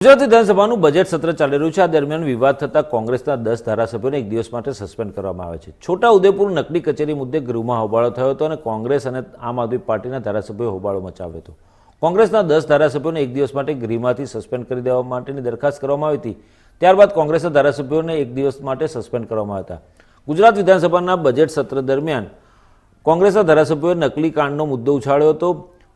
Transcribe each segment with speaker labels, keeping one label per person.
Speaker 1: ગુજરાત વિધાનસભાનું બજેટ સત્ર ચાલી રહ્યું છે. આ દરમિયાન વિવાદ થતા કોંગ્રેસના દસ ધારાસભ્યોને એક દિવસ માટે સસ્પેન્ડ કરવામાં આવે છે. છોટા ઉદેપુર નકલી કચેરી મુદ્દે ગૃહમાં હોબાળો થયો હતો અને કોંગ્રેસ અને આમ આદમી પાર્ટીના ધારાસભ્યોએ હોબાળો મચાવ્યો હતો. કોંગ્રેસના દસ ધારાસભ્યોને એક દિવસ માટે ગૃહમાંથી સસ્પેન્ડ કરી દેવા માટેની દરખાસ્ત કરવામાં આવી હતી. ત્યારબાદ કોંગ્રેસના ધારાસભ્યોને એક દિવસ માટે સસ્પેન્ડ કરવામાં હતા. ગુજરાત વિધાનસભાના બજેટ સત્ર દરમિયાન કોંગ્રેસના ધારાસભ્યોએ નકલી કાંડનો મુદ્દો ઉછાળ્યો હતો.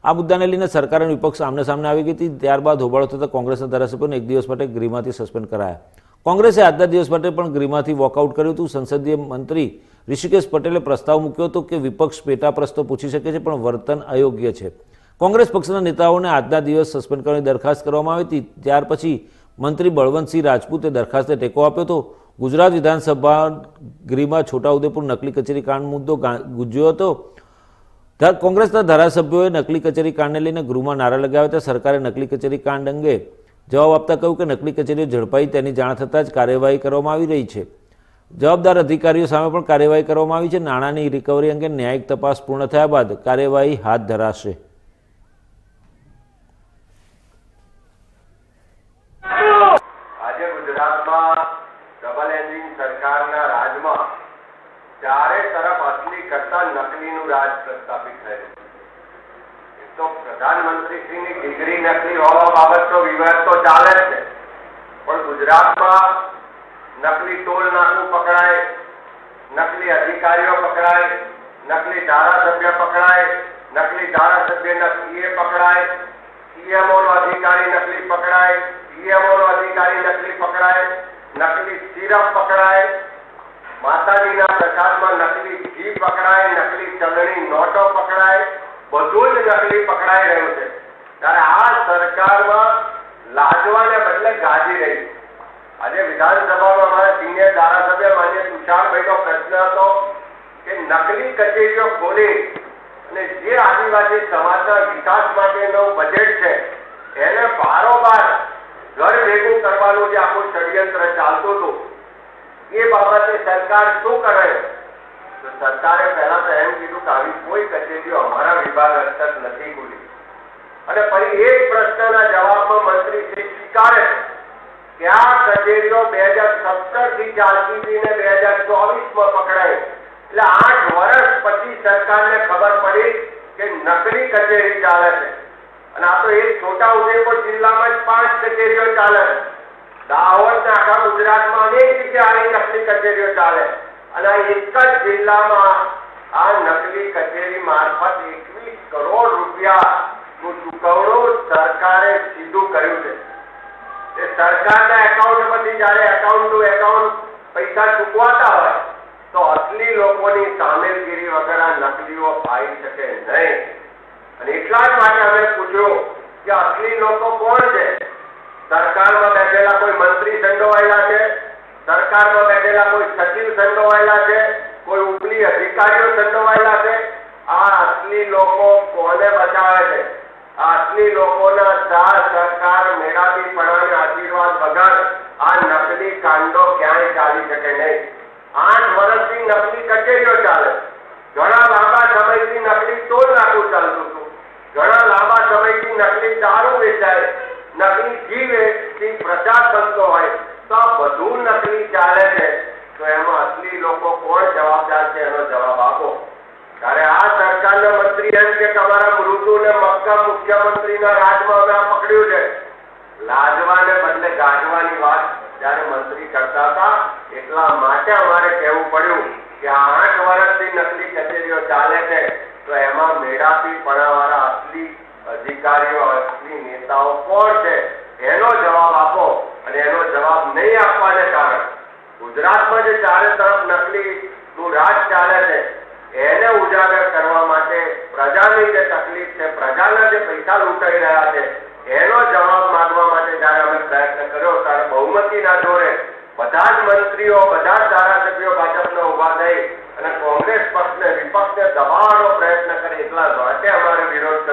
Speaker 1: આ મુદ્દાને લઈને સરકાર અને વિપક્ષ આમને સામને આવી ગઈ હતી. ત્યારબાદ હોબાળો થતાં કોંગ્રેસના ધારાસભ્યોને એક દિવસ માટે ગૃહમાંથી સસ્પેન્ડ કરાયા. કોંગ્રેસે આજના દિવસ માટે પણ ગૃહમાંથી વોકઆઉટ કર્યું હતું. સંસદીય મંત્રી ઋષિકેશ પટેલે પ્રસ્તાવ મૂક્યો હતો કે વિપક્ષ પેટા પ્રશ્નો પૂછી શકે છે, પણ વર્તન અયોગ્ય છે. કોંગ્રેસ પક્ષના નેતાઓને આજના દિવસ સસ્પેન્ડ કરવાની દરખાસ્ત કરવામાં આવી હતી. ત્યાર પછી મંત્રી બળવંતસિંહ રાજપૂતે દરખાસ્તને ટેકો આપ્યો હતો. ગુજરાત વિધાનસભા ગૃહમાં છોટાઉદેપુર નકલી કચેરી કાંડ મુદ્દો ગુંજ્યો હતો. કોંગ્રેસના ધારાસભ્યોએ નકલી કચેરી કાંડને લઈને ગૃહમાં નારા લગાવ્યા હતા. સરકારે નકલી કચેરી કાંડ અંગે જવાબ આપતા કહ્યું કે નકલી કચેરીઓ ઝડપાઈ તેની જાણ થતાં જ કાર્યવાહી કરવામાં આવી રહી છે. જવાબદાર અધિકારીઓ સામે પણ કાર્યવાહી કરવામાં આવી છે. નાણાંની રિકવરી અંગે ન્યાયિક તપાસ પૂર્ણ થયા બાદ કાર્યવાહી હાથ ધરાશે.
Speaker 2: આજે ગુજરાતમાં ડબલ એન્જિન સરકારના રાજમાં ચારે તરફ અસલી કરતા નકલીનું રાજ પ્રસ્થાપિત થયેલું. તો પ્રધાનમંત્રીશ્રીની ડિગ્રી નકલી હોવા બાબતનો વિવાદ તો ચાલે છે. પણ ગુજરાતમાં નકલી ટોલ નાકું પકડાય, નકલી અધિકારીઓ પકડાય, નકલી ધારાસભ્ય પકડાય, નકલી ધારાસભ્યના સીએ પકડાય સીએમઓ નો અધિકારી નકલી પકડાય પીએમઓ નો અધિકારી નકલી પકડાય, નકલી સિરપ પકડાય માતાજીના પ્રસાદમાં નકલી ઘી પકડાય, નકલી ચલણી નોટો પકડાય, બધું જ નકલી પકડાઈ રહ્યું છે. ત્યારે આ સરકારમાં લાજવાને બદલે ગાજી રહી. આજે વિધાનસભામાં અમારા સિનિયર ધારાસભ્ય માન્ય તુષારભાઈનો પ્રશ્ન હતો કે નકલી કચેરીઓ ખોલી અને જે આદિવાસી સમાજના વિકાસ માટેનું બજેટ છે એને બારોબાર ઘર ભેગું કરવાનું જે આખું ષડયંત્ર ચાલતું હતું એ બાબતે સરકાર શું કરે? તો સરકારે પહેલા તો એમ કીધું કે આવી કોઈ કચેરીઓ અમારા વિભાગ અંતર નથી ખુલી. અને ફરી એ જ પ્રશ્નના જવાબમાં મંત્રી શ્રી સ્વીકારે છે કે આ કચેરીઓ બે હજાર સત્તરથી ચાલતી હતી ને બે હજાર ચોવીસમાં પકડાઈ. એટલે આઠ વર્ષ પછી સરકારને ખબર પડી કે નકલી કચેરી ચાલે છે. અને આ તો એક છોટા ઉદેપુર જિલ્લામાં જ પાંચ કચેરીઓ ચાલે છે. દાહોદ ને આખા ગુજરાતમાં એ હોય અસલી લોકોની સામેલગીરી વગર આ નકલીઓ આવી શકે નહીં. અને એટલા જ માટે અમે પૂછ્યું કે અસલી લોકો કોણ છે? સરકારમાં બેઠેલા કોઈ મંત્રી સંડોવાયેલા છે? સરકારમાં બેઠેલા કોઈ સચિવ સંડોવાયેલા છે, કોઈ ઉપલી અધિકારીઓ સંડોવાયેલા છે. આ અસલી લોકો કોને બચાવે છે? આ અસલી લોકોના સાથ સરકાર મેળાવી પણાને આશીર્વાદ વગર આ નકલી કાંડો ક્યાંય ચાલી શકે નહીં. આઠ વર્ષથી નકલી કચેરીઓ ચાલે. ઘણા લાંબા સમયથી નકલી ટોલ નાકું ચાલતું હતું ઘણા લાંબા સમયથી નકલી દારૂ વેચાય નકલી ઘી વેચથી પ્રચાર બનતો હોય તો આ બધું નકલી ચાલે છે તો એમાં અસલી લોકો કોણ જવાબદાર છે એનો જવાબ આપો ત્યારે આ સરકારના મંત્રી એમ કે તમારા મૃદુ ને મક્કમ મુખ્યમંત્રીના રાજમાં અમે પકડ્યું છે. લાજવાને બદલે ગાજવાની વાત જયારે મંત્રી કરતા હતા, એટલા માટે અમારે કહેવું પડ્યું કે આઠ વર્ષથી નકલી કચેરીઓ ચાલે છે, તો એમાં મેળાપી પણાવાળા અસલી અધિકારીઓ, અસલી નેતાઓ કોણ છે? એનો જવાબ આપો અને એનો જવાબ નહીં આપવાને કારણે. ગુજરાતમાં જે ચારે તરફ નકલી નું રાજ ચાલે છે, એને ઉજાગર કરવા માટે તકલીફ છે. પ્રજાના જે પૈસા લૂંટાઈ રહ્યા છે, એનો જવાબ માંગવા માટે જ્યારે અમે પ્રયત્ન કર્યો, ત્યારે બહુમતીના જોરે બધા જ મંત્રીઓ, બધા જ ધારાસભ્યો ભાજપને ઊભા થઈ અને કોંગ્રેસ પક્ષને વિપક્ષને દબાવવાનો પ્રયત્ન કરે. એટલા માટે અમારે વિરોધ કરવો